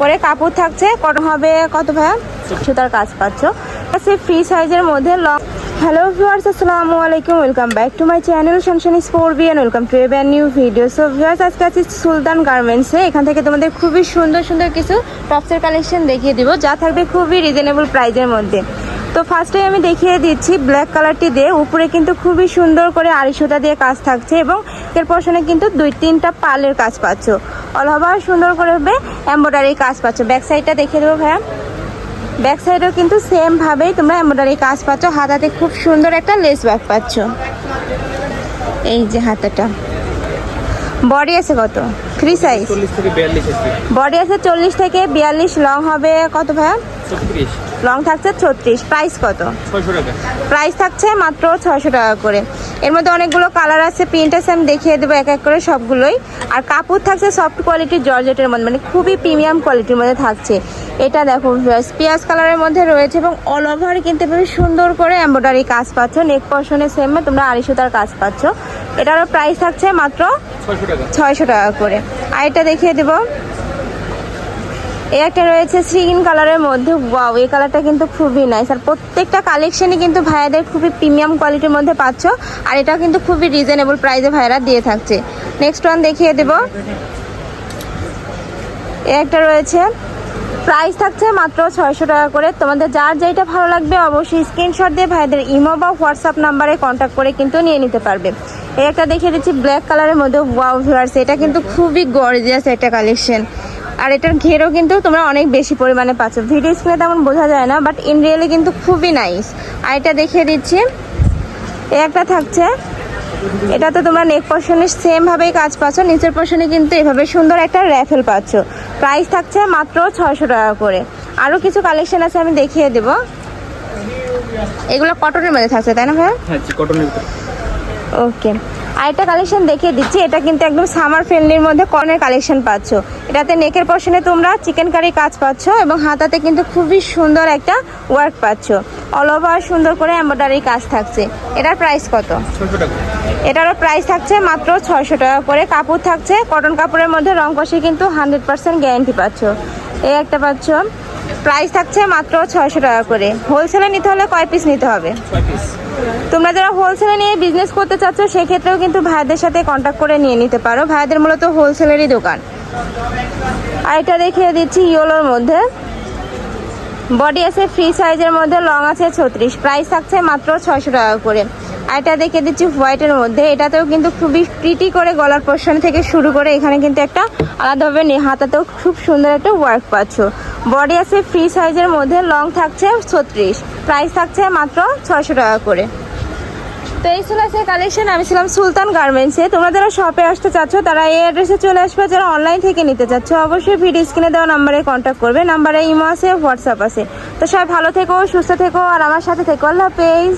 করে কাপড় থাকছে, কত হবে, কত ভাইয়া? সুতার কাজ পাচ্ছ। আছে ফ্রি সাইজের মধ্যে লং হ্যালো ভিউয়ার্স আসসালামু আলাইকুম welcome back to my channel সানসান sport B and welcome to a brand new video so viewers আজকে আছি সুলতান গার্মেন্টসে এখান থেকে তোমাদের খুবই সুন্দর সুন্দর কিছু টপসের কালেকশন দেখিয়ে দিব, যা থাকবে খুবই রিজনেবল প্রাইজের মধ্যে। তো ফার্স্টে আমি দেখিয়ে দিচ্ছি ব্ল্যাক কালারটি দিয়ে। উপরে কিন্তু খুবই সুন্দর করে আড়ি সুতা দিয়ে কাজ থাকছে এবং এর পশনে কিন্তু দুই তিনটা পালের কাজ পাচ্ছ। অল ওভার সুন্দর করে হবে এম্ব্রয়ডারি কাজ পাচ্ছ। ব্যাক সাইডটা দেখিয়ে দেবো ভাইয়া। ব্যাক সাইডেও কিন্তু সেমভাবেই তোমরা এমব্রয়ডারি কাজ পাচ্ছ। হাতাতে খুব সুন্দর একটা লেস ব্যাক পাচ্ছ। এই যে হাতাটা। বডি আছে কত? ফ্রি সাইজ বডি আছে। চল্লিশ থেকে বিয়াল্লিশ লং হবে কত ভাইয়া? লং থাকছে ছত্রিশ। প্রাইস কত? প্রাইস থাকছে মাত্র ছয়শো টাকা করে। এর মধ্যে অনেকগুলো কালার আছে প্রিন্ট আছে আমি দেখিয়ে দেবো এক এক করে সবগুলোই। আর কাপড় থাকছে সফট কোয়ালিটির জর্জেটের মধ্যে মানে খুবই প্রিমিয়াম কোয়ালিটির মধ্যে থাকছে। এটা দেখো পিঁয়াজ কালারের মধ্যে রয়েছে এবং অল ওভার কিন্তু এভাবে সুন্দর করে এম্ব্রয়ডারি কাজ পাচ্ছ। নেক পশনে সেমে তোমরা আড়াই সুতার কাজ পাচ্ছ। এটারও প্রাইস থাকছে মাত্র ছয়শো টাকা করে। আর এটা দেখিয়ে দেবো। এই একটা রয়েছে সিগিন কালারের মধ্যে। ওয়াও, এই কালারটা কিন্তু খুবই নাইস আর প্রত্যেকটা কালেকশনই কিন্তু ভাইয়াদের খুবই প্রিমিয়াম কোয়ালিটির মধ্যে পাচ্ছ। আর এটা কিন্তু খুবই রিজনেবল প্রাইসে ভাইয়ারা দিয়ে থাকছে। নেক্সট ওয়ান দেখিয়ে দেবো। এই একটা রয়েছে। প্রাইস থাকছে মাত্র ছয়শো টাকা করে। তোমাদের যার যেটা ভালো লাগবে অবশ্যই স্ক্রিনশট দিয়ে ভাইদের ইমো বা হোয়াটসঅ্যাপ নাম্বারে কন্ট্যাক্ট করে কিন্তু নিয়ে নিতে পারবে। এই একটা দেখিয়ে দিচ্ছি ব্ল্যাক কালারের মধ্যে। ওয়াও ভিউয়ার্স এটা কিন্তু খুবই গর্জিয়াস একটা কালেকশন আর এটার ঘেরও কিন্তু তোমরা অনেক বেশি পরিমাণে পাচ্ছ। ভিডিও স্ক্রিনে তেমন বোঝা যায় না বাট ইন রিয়েলি কিন্তু খুবই নাইস আর এটা দেখিয়ে দিচ্ছি। এই একটা থাকছে। এটাতে তোমরা নেক পশনে সেম ভাবেই কাজ পাচ্ছ নিচের পশনে কিন্তু এভাবে সুন্দর একটা র্যাফেল পাচ্ছ। প্রাইস থাকছে মাত্র ছয়শো টাকা করে। আরও কিছু কালেকশন আছে আমি দেখিয়ে দেব। এগুলো কটনের মধ্যে থাকছে তাই না ভাইয়া? হ্যাঁ আরেকটা কালেকশন দেখিয়ে দিচ্ছি এটা কিন্তু একদম সামার ফ্রেন্ডলির মধ্যে কর্নের কালেকশন পাচ্ছ। এটাতে নেকের পশনে তোমরা চিকেন কারি কাজ পাচ্ছ এবং হাতাতে কিন্তু খুবই সুন্দর একটা ওয়ার্ক পাচ্ছ। অল ওভার সুন্দর করে এম্ব্রয়ডারি কাজ থাকছে। এটার প্রাইস কত? এটারও প্রাইস থাকছে মাত্র ছয়শো টাকা করে। কাপড় থাকছে কটন কাপড়ের মধ্যে রং কষে কিন্তু হান্ড্রেড পার্সেন্ট গ্যারান্টি পাচ্ছ। এই একটা পাচ্ছ। প্রাইস থাকছে মাত্র ছয়শো টাকা করে। হোলসেলে নিতে হলে কয় পিস নিতে হবে? ছয় পিস তোমরা যারা হোলসেলে নিয়ে বিজনেস করতে চাচ্ছ, সেক্ষেত্রেও কিন্তু ভাইদের সাথে কন্ট্যাক্ট করে নিয়ে নিতে পারো। ভাইদের মূলত হোলসেলেরই দোকান। আর এটা দেখিয়ে দিচ্ছি ইয়োলোর মধ্যে। বডি আছে ফ্রি সাইজের মধ্যে লং আছে ছত্রিশ। প্রাইস থাকছে মাত্র ছয়শো টাকা করে। এটা দেখে দিচ্ছি হোয়াইটের মধ্যে। এটাতেও কিন্তু খুবই প্রিটি করে গলার পোর্শন থেকে শুরু করে এখানে কিন্তু একটা আলাদাভাবে হাতাতেও খুব সুন্দর একটা ওয়ার্ক পাচ্ছ। বডি আছে ফ্রি সাইজের মধ্যে লং থাকছে ছত্রিশ। প্রাইস থাকছে মাত্র ছয়শো টাকা করে। তো এই ছিল আজকে কালেকশন আমি ছিলাম সুলতান গার্মেন্টসে তোমরা যারা শপে আসতে চাচ্ছ, তারা এই অ্যাড্রেসে চলে আসবে। যারা অনলাইন থেকে নিতে চাচ্ছ, অবশ্যই ভিডিও স্ক্রিনে দেওয়া নাম্বারে কন্ট্যাক্ট করবে। নাম্বারে ইমো আছে হোয়াটসঅ্যাপ আছে। তো সবাই ভালো থেকো, সুস্থ থেকো, আর আমার সাথে থেকো। আল্লাহ হাফেজ।